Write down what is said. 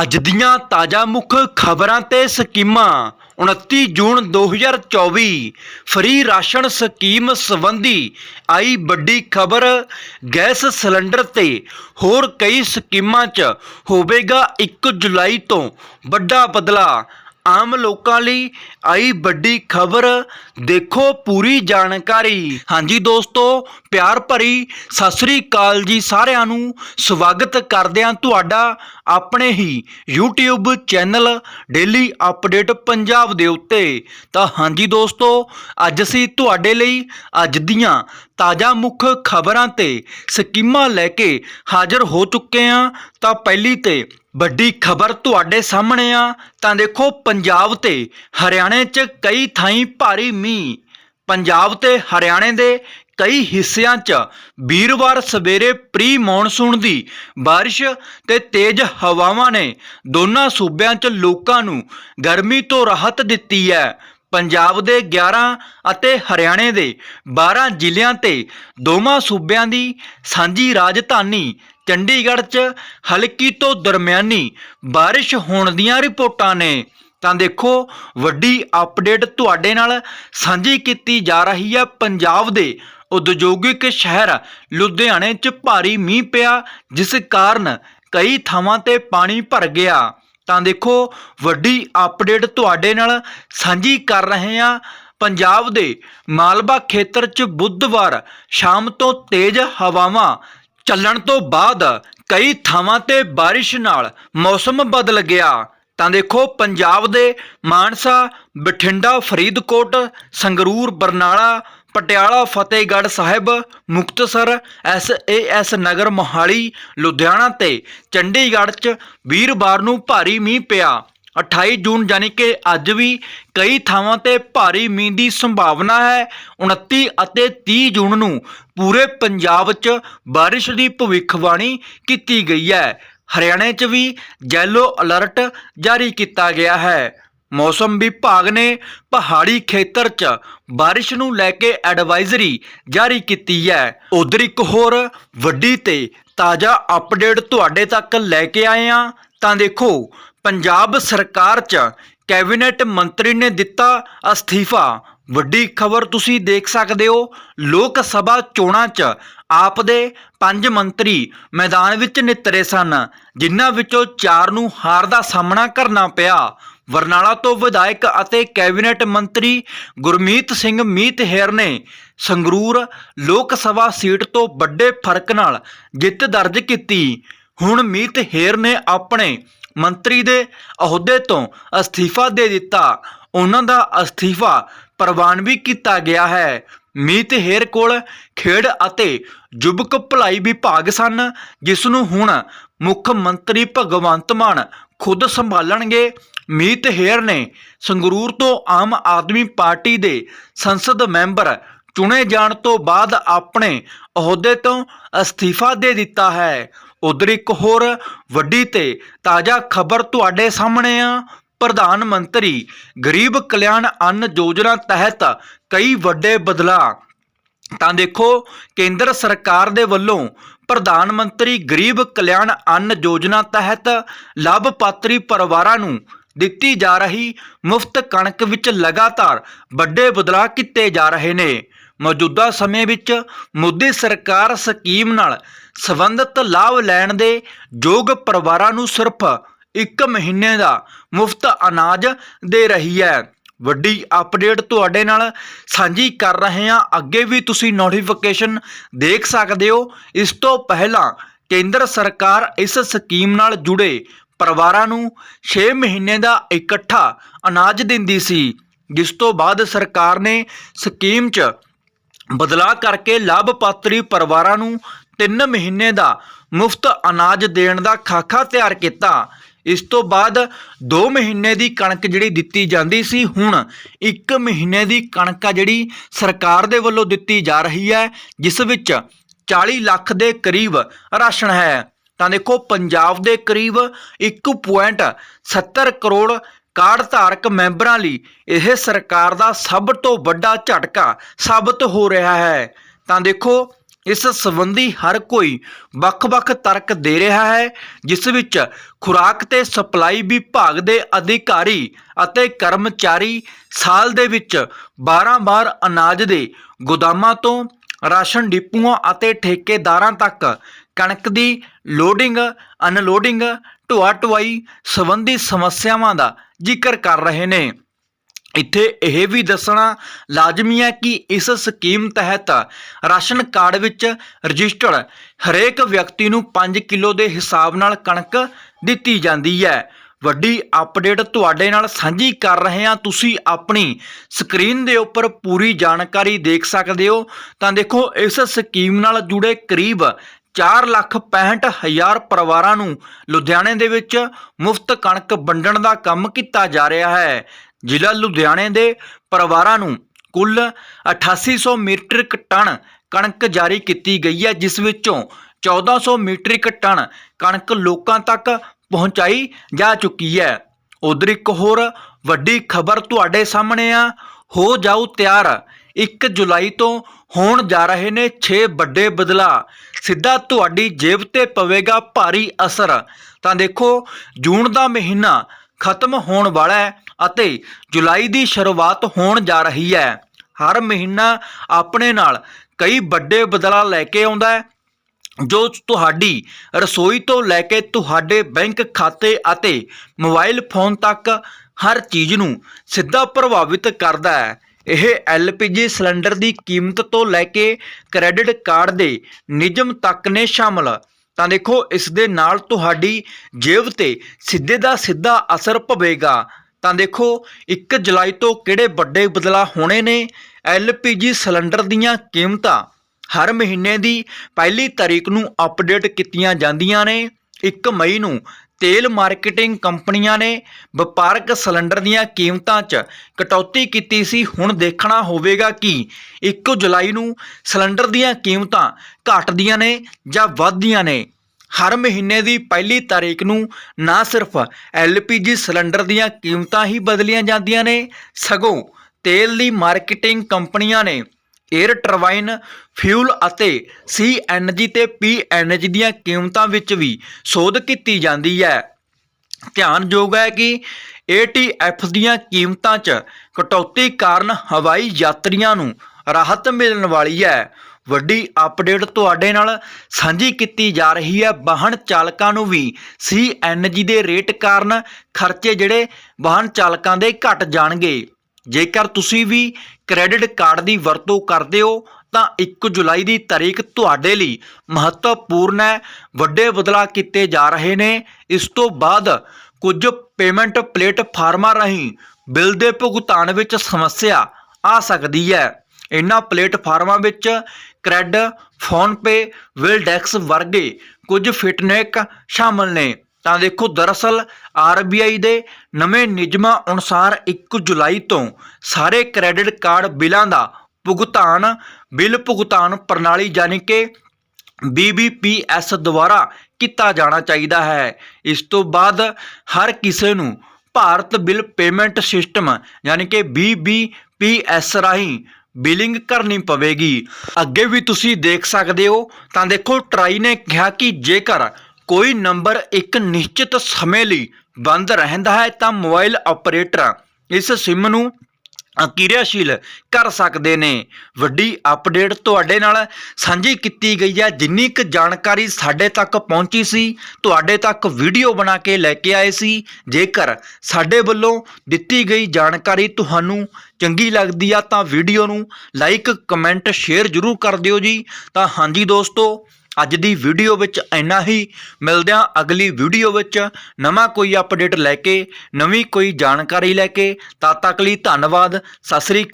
ਅੱਜ ਦੀਆਂ ਤਾਜ਼ਾ ਮੁੱਖ ਖਬਰਾਂ ਤੇ ਸਕੀਮਾਂ। 29 ਜੂਨ 2024 ਫ੍ਰੀ ਰਾਸ਼ਨ ਸਕੀਮ ਸੰਬੰਧੀ ਆਈ ਵੱਡੀ ਖਬਰ। ਗੈਸ ਸਿਲੰਡਰ ਤੇ ਹੋਰ ਕਈ ਸਕੀਮਾਂ 'ਚ ਹੋਵੇਗਾ 1 ਜੁਲਾਈ ਤੋਂ ਵੱਡਾ ਬਦਲਾ ਆਮ ਲੋਕਾਂ ਲਈ ਆਈ ਵੱਡੀ ਖਬਰ, ਦੇਖੋ ਪੂਰੀ ਜਾਣਕਾਰੀ। ਹਾਂਜੀ ਦੋਸਤੋ, ਪਿਆਰ ਭਰੀ ਸਤਿ ਸ੍ਰੀ ਅਕਾਲ ਜੀ ਸਾਰਿਆਂ ਨੂੰ। ਸਵਾਗਤ ਕਰਦੇ ਹਾਂ ਤੁਹਾਡਾ ਆਪਣੇ ਹੀ YouTube channel daily update Punjab ਦੇ ਉੱਤੇ। ਤਾਂ ਹਾਂਜੀ ਦੋਸਤੋ, ਅੱਜ ਅਸੀਂ ਤੁਹਾਡੇ ਲਈ ਅੱਜ ਦੀਆਂ ਤਾਜ਼ਾ ਮੁੱਖ ਖਬਰਾਂ ਤੇ ਸਕੀਮਾਂ ਲੈ ਕੇ ਹਾਜ਼ਰ ਹੋ ਚੁੱਕੇ ਹਾਂ, ਤਾਂ ਪਹਿਲੀ ਤੇ ਵੱਡੀ ਖਬਰ ਤੁਹਾਡੇ ਸਾਹਮਣੇ ਆ। ਤਾਂ ਦੇਖੋ, ਪੰਜਾਬ ਤੇ ਹਰਿਆਣੇ 'ਚ ਕਈ ਥਾਈਂ ਭਾਰੀ ਮੀਂਹ। ਪੰਜਾਬ ਤੇ ਹਰਿਆਣੇ ਦੇ ਕਈ ਹਿੱਸਿਆਂ 'ਚ ਵੀਰਵਾਰ ਸਵੇਰੇ ਪ੍ਰੀ ਮੌਨਸੂਨ ਦੀ ਬਾਰਿਸ਼ ਤੇ ਤੇਜ਼ ਹਵਾਵਾਂ ਨੇ ਦੋਨਾਂ ਸੂਬਿਆਂ 'ਚ ਲੋਕਾਂ ਨੂੰ ਗਰਮੀ ਤੋਂ ਰਾਹਤ ਦਿੱਤੀ ਹੈ। ਪੰਜਾਬ ਦੇ 11 ਅਤੇ ਹਰਿਆਣੇ ਦੇ 12 ਜ਼ਿਲ੍ਹਿਆਂ ਤੇ ਦੋਵਾਂ ਸੂਬਿਆਂ ਦੀ ਸਾਂਝੀ ਰਾਜਧਾਨੀ ਚੰਡੀਗੜ੍ਹ 'ਚ ਹਲਕੀ ਤੋਂ ਦਰਮਿਆਨੀ ਬਾਰਿਸ਼ ਹੋਣ ਦੀਆਂ ਰਿਪੋਰਟਾਂ ਨੇ। ਤਾਂ ਦੇਖੋ, ਵੱਡੀ ਅਪਡੇਟ ਤੁਹਾਡੇ ਨਾਲ ਸਾਂਝੀ ਕੀਤੀ ਜਾ ਰਹੀ ਹੈ। ਪੰਜਾਬ ਦੇ ਉਦਯੋਗਿਕ ਸ਼ਹਿਰ ਲੁਧਿਆਣੇ 'ਚ ਭਾਰੀ ਮੀਂਹ ਪਿਆ, ਜਿਸ ਕਾਰਨ ਕਈ ਥਾਵਾਂ ਤੇ ਪਾਣੀ ਭਰ ਗਿਆ। ਤਾਂ ਦੇਖੋ, ਵੱਡੀ ਅਪਡੇਟ ਤੁਹਾਡੇ ਨਾਲ ਸਾਂਝੀ ਕਰ ਰਹੇ ਹਾਂ। ਪੰਜਾਬ ਦੇ ਮਾਲਵਾ ਖੇਤਰ 'ਚ ਬੁੱਧਵਾਰ ਸ਼ਾਮ ਤੋਂ ਤੇਜ਼ ਹਵਾਵਾਂ ਚੱਲਣ ਤੋਂ ਬਾਅਦ ਕਈ ਥਾਵਾਂ ਤੇ ਬਾਰਿਸ਼ ਨਾਲ ਮੌਸਮ ਬਦਲ ਗਿਆ। ਤਾਂ ਦੇਖੋ, ਪੰਜਾਬ ਦੇ ਮਾਨਸਾ, ਬਠਿੰਡਾ, ਫਰੀਦਕੋਟ, ਸੰਗਰੂਰ, ਬਰਨਾਲਾ ਪਟਿਆਲਾ ਫਤਿਹਗੜ੍ਹ ਸਾਹਿਬ, ਮੁਕਤਸਰ ਐਸਏਐਸ ਨਗਰ ਮੋਹਾਲੀ, ਲੁਧਿਆਣਾ ਤੇ ਚੰਡੀਗੜ੍ਹ 'ਚ ਵੀਰਵਾਰ ਨੂੰ ਭਾਰੀ ਮੀਂਹ ਪਿਆ। 28 ਜੂਨ ਯਾਨੀ ਕਿ ਅੱਜ ਵੀ ਕਈ ਥਾਵਾਂ ਤੇ ਭਾਰੀ ਮੀਂਹ ਦੀ ਸੰਭਾਵਨਾ ਹੈ। 29 ਅਤੇ 30 ਜੂਨ ਨੂੰ ਪੂਰੇ ਪੰਜਾਬ 'ਚ ਬਾਰਿਸ਼ ਦੀ ਭਵਿੱਖਬਾਣੀ ਕੀਤੀ ਗਈ ਹੈ। ਹਰਿਆਣੇ 'ਚ ਵੀ ਯੈਲੋ ਅਲਰਟ ਜਾਰੀ ਕੀਤਾ ਗਿਆ ਹੈ। ਮੌਸਮ ਵਿਭਾਗ ਨੇ ਪਹਾੜੀ ਖੇਤਰ 'ਚ ਬਾਰਿਸ਼ ਨੂੰ ਲੈ ਕੇ ਐਡਵਾਈਜ਼ਰੀ ਜਾਰੀ ਕੀਤੀ ਹੈ। ਉਧਰ ਇੱਕ ਹੋਰ ਵੱਡੀ ਤੇ ਤਾਜ਼ਾ ਅਪਡੇਟ ਤੁਹਾਡੇ ਤੱਕ ਲੈ ਕੇ ਆਏ ਹਾਂ। ਤਾਂ ਦੇਖੋ, ਪੰਜਾਬ ਸਰਕਾਰ 'ਚ ਕੈਬਨਿਟ ਮੰਤਰੀ ਨੇ ਦਿੱਤਾ ਅਸਤੀਫਾ। ਵੱਡੀ ਖਬਰ ਤੁਸੀਂ ਦੇਖ ਸਕਦੇ ਹੋ, ਲੋਕ ਸਭਾ ਚੋਣਾਂ 'ਚ ਆਪ ਦੇ ਪੰਜ ਮੰਤਰੀ ਮੈਦਾਨ ਵਿੱਚ ਨਿਤਰੇ ਸਨ, ਜਿਨ੍ਹਾਂ ਵਿੱਚੋਂ ਚਾਰ ਨੂੰ ਹਾਰ ਦਾ ਸਾਹਮਣਾ ਕਰਨਾ ਪਿਆ। ਬਰਨਾਲਾ ਤੋਂ ਵਿਧਾਇਕ ਅਤੇ ਕੈਬਨਿਟ ਮੰਤਰੀ ਗੁਰਮੀਤ ਸਿੰਘ ਮੀਤਹੇਰ ਨੇ ਸੰਗਰੂਰ ਲੋਕ ਸਭਾ ਸੀਟ ਤੋਂ ਵੱਡੇ ਫ਼ਰਕ ਨਾਲ ਜਿੱਤ ਦਰਜ ਕੀਤੀ। ਹੁਣ ਮੀਤਹੇਰ ਨੇ ਆਪਣੇ ਮੰਤਰੀ ਦੇ ਅਹੁਦੇ ਤੋਂ ਅਸਤੀਫਾ ਦੇ ਦਿੱਤਾ। ਉਹਨਾਂ ਦਾ ਅਸਤੀਫਾ ਪ੍ਰਵਾਨ ਵੀ ਕੀਤਾ ਗਿਆ ਹੈ। ਮੀਤ ਹੇਰ ਕੋਲ ਖੇਡ ਅਤੇ ਯੁਵਕ ਭਲਾਈ ਵਿਭਾਗ ਸਨ ਜਿਸ ਨੂੰ ਹੁਣ ਮੁੱਖ ਮੰਤਰੀ ਭਗਵੰਤ ਮਾਨ ਖੁਦ ਸੰਭਾਲਣਗੇ। ਮੀਤ ਹੇਰ ਨੇ ਸੰਗਰੂਰ ਤੋਂ ਆਮ ਆਦਮੀ ਪਾਰਟੀ ਦੇ ਸੰਸਦ ਮੈਂਬਰ ਚੁਣੇ ਜਾਣ ਤੋਂ ਬਾਅਦ ਆਪਣੇ ਅਹੁਦੇ ਤੋਂ ਅਸਤੀਫਾ ਦੇ ਦਿੱਤਾ ਹੈ। ਉਧਰ ਇੱਕ ਹੋਰ ਵੱਡੀ ਤੇ ਤਾਜ਼ਾ ਖਬਰ ਤੁਹਾਡੇ ਸਾਹਮਣੇ ਆ। ਪ੍ਰਧਾਨ ਮੰਤਰੀ ਗਰੀਬ ਕਲਿਆਣ ਅੰਨ ਯੋਜਨਾ ਤਹਿਤ ਕਈ ਵੱਡੇ ਬਦਲਾਅ। ਤਾਂ ਦੇਖੋ, ਕੇਂਦਰ ਸਰਕਾਰ ਦੇ ਵੱਲੋਂ ਪ੍ਰਧਾਨ ਮੰਤਰੀ ਗਰੀਬ ਕਲਿਆਣ ਅੰਨ ਯੋਜਨਾ ਤਹਿਤ ਲਾਭਪਾਤਰੀ ਪਰਿਵਾਰਾਂ ਨੂੰ ਦਿੱਤੀ ਜਾ ਰਹੀ ਮੁਫਤ ਕਣਕ ਵਿੱਚ ਲਗਾਤਾਰ ਵੱਡੇ ਬਦਲਾਅ ਕੀਤੇ ਜਾ ਰਹੇ ਨੇ। ਮੌਜੂਦਾ ਸਮੇਂ ਵਿੱਚ ਮੋਦੀ ਸਰਕਾਰ ਸਕੀਮ ਨਾਲ ਸੰਬੰਧਿਤ ਲਾਭ ਲੈਣ ਦੇ ਯੋਗ ਪਰਿਵਾਰਾਂ ਨੂੰ ਸਿਰਫ ਇੱਕ ਮਹੀਨੇ ਦਾ ਮੁਫਤ ਅਨਾਜ ਦੇ ਰਹੀ ਹੈ। ਵੱਡੀ ਅਪਡੇਟ ਤੁਹਾਡੇ ਨਾਲ ਸਾਂਝੀ ਕਰ ਰਹੇ ਹਾਂ। ਅੱਗੇ ਵੀ ਤੁਸੀਂ ਨੋਟੀਫਿਕੇਸ਼ਨ ਦੇਖ ਸਕਦੇ ਹੋ। ਇਸ ਤੋਂ ਪਹਿਲਾਂ ਕੇਂਦਰ ਸਰਕਾਰ ਇਸ ਸਕੀਮ ਨਾਲ ਜੁੜੇ ਪਰਿਵਾਰਾਂ ਨੂੰ 6 ਮਹੀਨੇ ਦਾ ਇਕੱਠਾ ਅਨਾਜ ਦਿੰਦੀ ਸੀ। ਜਿਸ ਤੋਂ ਬਾਅਦ ਸਰਕਾਰ ਨੇ ਸਕੀਮ 'ਚ ਬਦਲਾਅ ਕਰਕੇ ਲਾਭਪਾਤਰੀ ਪਰਿਵਾਰਾਂ ਨੂੰ 3 ਮਹੀਨੇ ਦਾ ਮੁਫਤ ਅਨਾਜ ਦੇਣ ਦਾ ਖਾਕਾ ਤਿਆਰ ਕੀਤਾ। ਇਸ ਤੋਂ ਬਾਅਦ 2 ਮਹੀਨੇ ਦੀ ਕਣਕ ਜਿਹੜੀ ਦਿੱਤੀ ਜਾਂਦੀ ਸੀ, ਹੁਣ 1 ਮਹੀਨੇ ਦੀ ਕਣਕ ਆ ਜਿਹੜੀ ਸਰਕਾਰ ਦੇ ਵੱਲੋਂ ਦਿੱਤੀ ਜਾ ਰਹੀ ਹੈ, ਜਿਸ ਵਿੱਚ 40 ਲੱਖ ਦੇ ਕਰੀਬ ਰਾਸ਼ਨ ਹੈ। ਤਾਂ ਦੇਖੋ, ਪੰਜਾਬ ਦੇ ਕਰੀਬ 1.70 ਕਰੋੜ ਕਾਰਡ ਧਾਰਕ ਮੈਂਬਰਾਂ ਲਈ ਇਹ ਸਰਕਾਰ ਦਾ ਸਭ ਤੋਂ ਵੱਡਾ ਝਟਕਾ ਸਾਬਤ ਹੋ ਰਿਹਾ ਹੈ। ਤਾਂ ਦੇਖੋ ਇਸ ਸੰਬੰਧੀ ਹਰ ਕੋਈ ਵੱਖ-ਵੱਖ ਤਰਕ ਦੇ ਰਿਹਾ ਹੈ, ਜਿਸ ਵਿੱਚ ਖੁਰਾਕ ਤੇ ਸਪਲਾਈ ਵਿਭਾਗ ਦੇ ਅਧਿਕਾਰੀ ਅਤੇ ਕਰਮਚਾਰੀ ਸਾਲ ਦੇ ਵਿੱਚ 12 ਵਾਰ ਅਨਾਜ ਦੇ ਗੋਦਾਮਾਂ ਤੋਂ ਰਾਸ਼ਨ ਡਿਪੂਆਂ ਅਤੇ ਠੇਕੇਦਾਰਾਂ ਤੱਕ ਕਣਕ ਦੀ ਲੋਡਿੰਗ, ਅਨਲੋਡਿੰਗ ਢੋਆ ਢੁਆਈ ਸੰਬੰਧੀ ਸਮੱਸਿਆਵਾਂ ਦਾ ਜ਼ਿਕਰ ਕਰ ਰਹੇ ਨੇ। ਇੱਥੇ ਇਹ ਵੀ ਦੱਸਣਾ ਲਾਜ਼ਮੀ ਹੈ ਕਿ ਇਸ ਸਕੀਮ ਤਹਿਤ ਰਾਸ਼ਨ ਕਾਰਡ ਵਿੱਚ ਰਜਿਸਟਰਡ ਹਰੇਕ ਵਿਅਕਤੀ ਨੂੰ 5 ਕਿਲੋ ਦੇ ਹਿਸਾਬ ਨਾਲ ਕਣਕ ਦਿੱਤੀ ਜਾਂਦੀ ਹੈ। ਵੱਡੀ ਅਪਡੇਟ ਤੁਹਾਡੇ ਨਾਲ ਸਾਂਝੀ ਕਰ ਰਹੇ ਹਾਂ। ਤੁਸੀਂ ਆਪਣੀ ਸਕਰੀਨ ਦੇ ਉੱਪਰ ਪੂਰੀ ਜਾਣਕਾਰੀ ਦੇਖ ਸਕਦੇ ਹੋ। ਤਾਂ ਦੇਖੋ, ਇਸ ਸਕੀਮ ਨਾਲ ਜੁੜੇ ਕਰੀਬ 4 ਲੱਖ 65 ਹਜ਼ਾਰ ਪਰਿਵਾਰਾਂ ਨੂੰ ਲੁਧਿਆਣੇ ਦੇ ਵਿੱਚ ਮੁਫਤ ਕਣਕ ਵੰਡਣ ਦਾ ਕੰਮ ਕੀਤਾ ਜਾ ਰਿਹਾ ਹੈ। ਜ਼ਿਲ੍ਹਾ ਲੁਧਿਆਣੇ ਦੇ ਪਰਿਵਾਰਾਂ ਨੂੰ ਕੁੱਲ 8800 ਮੀਟ੍ਰਿਕ ਟਨ ਕਣਕ ਜਾਰੀ ਕੀਤੀ ਗਈ ਹੈ, ਜਿਸ ਵਿੱਚੋਂ 1400 ਮੀਟ੍ਰਿਕ ਟਨ ਕਣਕ ਲੋਕਾਂ ਤੱਕ ਪਹੁੰਚਾਈ ਜਾ ਚੁੱਕੀ ਹੈ। ਉਧਰ ਇੱਕ ਹੋਰ ਵੱਡੀ ਖਬਰ ਤੁਹਾਡੇ ਸਾਹਮਣੇ ਆ। ਹੋ ਜਾਓ ਤਿਆਰ। 1 ਜੁਲਾਈ ਤੋਂ ਹੋਣ ਜਾ ਰਹੇ ਨੇ 6 ਵੱਡੇ ਬਦਲਾਅ। ਸਿੱਧਾ ਤੁਹਾਡੀ ਜੇਬ ਤੇ ਪਵੇਗਾ ਭਾਰੀ ਅਸਰ। ਤਾਂ ਦੇਖੋ, ਜੂਨ ਦਾ ਮਹੀਨਾ ਖਤਮ ਹੋਣ ਵਾਲਾ ਹੈ ਅਤੇ ਜੁਲਾਈ ਦੀ ਸ਼ੁਰੂਆਤ ਹੋਣ ਜਾ ਰਹੀ ਹੈ। ਹਰ ਮਹੀਨਾ ਆਪਣੇ ਨਾਲ ਕਈ ਵੱਡੇ ਬਦਲਾਅ ਲੈ ਕੇ ਆਉਂਦਾ ਹੈ, ਜੋ ਤੁਹਾਡੀ ਰਸੋਈ ਤੋਂ ਲੈ ਕੇ ਤੁਹਾਡੇ ਬੈਂਕ ਖਾਤੇ ਅਤੇ ਮੋਬਾਈਲ ਫੋਨ ਤੱਕ ਹਰ ਚੀਜ਼ ਨੂੰ ਸਿੱਧਾ ਪ੍ਰਭਾਵਿਤ ਕਰਦਾ ਹੈ। ਇਹ LPG ਸਿਲੰਡਰ ਦੀ ਕੀਮਤ ਤੋਂ ਲੈ ਕੇ ਕ੍ਰੈਡਿਟ ਕਾਰਡ ਦੇ ਨਿਯਮ ਤੱਕ ਨੇ ਸ਼ਾਮਲ। ਤਾਂ ਦੇਖੋ, ਇਸ ਦੇ ਨਾਲ ਤੁਹਾਡੀ ਜੇਬ ਤੇ ਸਿੱਧੇ ਦਾ ਸਿੱਧਾ ਅਸਰ ਪਵੇਗਾ। ਤਾਂ ਦੇਖੋ 1 ਜੁਲਾਈ ਤੋਂ ਕਿਹੜੇ ਵੱਡੇ ਬਦਲਾਅ ਹੋਣੇ ਨੇ? LPG ਸਿਲੰਡਰ ਦੀਆਂ ਕੀਮਤਾਂ। ਹਰ ਮਹੀਨੇ ਦੀ ਪਹਿਲੀ ਤਾਰੀਖ ਨੂੰ ਅਪਡੇਟ ਕੀਤੀਆਂ ਜਾਂਦੀਆਂ ਨੇ। 1 ਮਈ ਨੂੰ ਤੇਲ ਮਾਰਕੀਟਿੰਗ ਕੰਪਨੀਆਂ ਨੇ ਵਪਾਰਕ ਸਿਲੰਡਰ ਦੀਆਂ ਕੀਮਤਾਂ 'ਚ ਕਟੌਤੀ ਕੀਤੀ ਸੀ। ਹੁਣ ਦੇਖਣਾ ਹੋਵੇਗਾ ਕਿ 1 ਜੁਲਾਈ ਨੂੰ ਸਿਲੰਡਰ ਦੀਆਂ ਕੀਮਤਾਂ ਘਟਦੀਆਂ ਨੇ ਜਾਂ ਵੱਧਦੀਆਂ ਨੇ। ਹਰ ਮਹੀਨੇ ਦੀ ਪਹਿਲੀ ਤਾਰੀਖ ਨੂੰ ਨਾ ਸਿਰਫ LPG ਸਿਲੰਡਰ ਦੀਆਂ ਕੀਮਤਾਂ ਹੀ ਬਦਲੀਆਂ ਜਾਂਦੀਆਂ ਨੇ, ਸਗੋਂ ਤੇਲ ਦੀ ਮਾਰਕੀਟਿੰਗ ਕੰਪਨੀਆਂ ਨੇ ਏਅਰ ਟਰਬਾਈਨ ਫਿਊਲ ਅਤੇ CNG ਤੇ PNG ਦੀਆਂ ਕੀਮਤਾਂ ਵਿੱਚ ਵੀ ਸੋਧ ਕੀਤੀ ਜਾਂਦੀ ਹੈ। ਧਿਆਨਯੋਗ ਹੈ ਕਿ ATF ਦੀਆਂ ਕੀਮਤਾਂ 'ਚ ਕਟੌਤੀ ਕਾਰਨ ਹਵਾਈ ਯਾਤਰੀਆਂ ਨੂੰ ਰਾਹਤ ਮਿਲਣ ਵਾਲੀ ਹੈ। ਵੱਡੀ ਅਪਡੇਟ ਤੁਹਾਡੇ ਨਾਲ ਸਾਂਝੀ ਕੀਤੀ ਜਾ ਰਹੀ ਹੈ। ਵਾਹਨ ਚਾਲਕਾਂ ਨੂੰ ਵੀ CNG ਦੇ ਰੇਟ ਕਾਰਨ ਖਰਚੇ ਜਿਹੜੇ ਵਾਹਨ ਚਾਲਕਾਂ ਦੇ ਘਟ ਜਾਣਗੇ। ਜੇਕਰ ਤੁਸੀਂ ਵੀ ਕ੍ਰੈਡਿਟ ਕਾਰਡ ਦੀ ਵਰਤੋਂ ਕਰਦੇ ਹੋ, ਤਾਂ 1 ਜੁਲਾਈ ਦੀ ਤਾਰੀਖ ਤੁਹਾਡੇ ਲਈ ਮਹੱਤਵਪੂਰਨ ਹੈ। ਵੱਡੇ ਬਦਲਾਅ ਕੀਤੇ ਜਾ ਰਹੇ ਨੇ। ਇਸ ਤੋਂ ਬਾਅਦ ਕੁਝ ਪੇਮੈਂਟ ਪਲੇਟਫਾਰਮਾਂ ਰਾਹੀਂ ਬਿੱਲ ਦੇ ਭੁਗਤਾਨ ਵਿੱਚ ਸਮੱਸਿਆ ਆ ਸਕਦੀ ਹੈ। ਇਹਨਾਂ ਪਲੇਟਫਾਰਮਾਂ ਵਿੱਚ ਕ੍ਰੈਡ ਫੋਨਪੇ ਵਿਲਡੈਕਸ ਵਰਗੇ ਕੁਝ ਫਿਟਨੈਕ ਸ਼ਾਮਲ ਨੇ। ਤਾਂ ਦੇਖੋ ਦਰਅਸਲ ਆਰਬੀਆਈ ਦੇ ਨਵੇਂ ਨਿਯਮਾਂ ਅਨੁਸਾਰ 1 ਜੁਲਾਈ ਤੋਂ ਸਾਰੇ ਕ੍ਰੈਡਿਟ ਕਾਰਡ ਬਿੱਲਾਂ ਦਾ ਭੁਗਤਾਨ, ਬਿੱਲ ਭੁਗਤਾਨ ਪ੍ਰਣਾਲੀ ਯਾਨੀ ਕਿ BBPS ਦੁਆਰਾ ਕੀਤਾ ਜਾਣਾ ਚਾਹੀਦਾ ਹੈ। ਇਸ ਤੋਂ ਬਾਅਦ ਹਰ ਕਿਸੇ ਨੂੰ ਭਾਰਤ ਬਿੱਲ ਪੇਮੈਂਟ ਸਿਸਟਮ ਯਾਨੀ ਕਿ BBPS ਰਾਹੀਂ ਬਿਲਿੰਗ ਕਰਨੀ ਪਵੇਗੀ। ਅੱਗੇ ਵੀ ਤੁਸੀਂ ਦੇਖ ਸਕਦੇ ਹੋ। ਤਾਂ ਦੇਖੋ ਟਰਾਈ ਨੇ ਕਿਹਾ ਕਿ ਜੇਕਰ ਕੋਈ ਨੰਬਰ ਇੱਕ ਨਿਸ਼ਚਿਤ ਸਮੇਂ ਲਈ ਬੰਦ ਰਹਿੰਦਾ ਹੈ ਤਾਂ ਮੋਬਾਈਲ ਆਪਰੇਟਰ ਇਸ ਸਿਮ ਨੂੰ ਕਿਰਿਆਸ਼ੀਲ ਕਰ ਸਕਦੇ ਨੇ। ਵੱਡੀ ਅਪਡੇਟ ਤੁਹਾਡੇ ਨਾਲ ਸਾਂਝੀ ਕੀਤੀ ਗਈ ਹੈ। ਜਿੰਨੀ ਕੁ ਜਾਣਕਾਰੀ ਸਾਡੇ ਤੱਕ ਪਹੁੰਚੀ ਸੀ, ਤੁਹਾਡੇ ਤੱਕ ਵੀਡੀਓ ਬਣਾ ਕੇ ਲੈ ਕੇ ਆਏ ਸੀ। ਜੇਕਰ ਸਾਡੇ ਵੱਲੋਂ ਦਿੱਤੀ ਗਈ ਜਾਣਕਾਰੀ ਤੁਹਾਨੂੰ ਚੰਗੀ ਲੱਗਦੀ ਆ ਤਾਂ ਵੀਡੀਓ ਨੂੰ ਲਾਈਕ, ਕਮੈਂਟ, ਸ਼ੇਅਰ ਜ਼ਰੂਰ ਕਰ ਦਿਓ ਜੀ। ਤਾਂ ਹਾਂਜੀ ਦੋਸਤੋ ਅੱਜ ਦੀ ਵੀਡੀਓ ਵਿੱਚ ਇੰਨਾ ਹੀ। ਮਿਲਦੇ ਹਾਂ ਅਗਲੀ ਵੀਡੀਓ ਵਿੱਚ। ਨਵਾਂ ਕੋਈ ਅਪਡੇਟ ਲੈ ਕੇ, ਨਵੀਂ ਕੋਈ ਜਾਣਕਾਰੀ ਲੈ ਕੇ। ਤਦ ਤੱਕ ਲਈ ਧੰਨਵਾਦ। ਸਤਿ ਸ੍ਰੀ ਅਕਾਲ।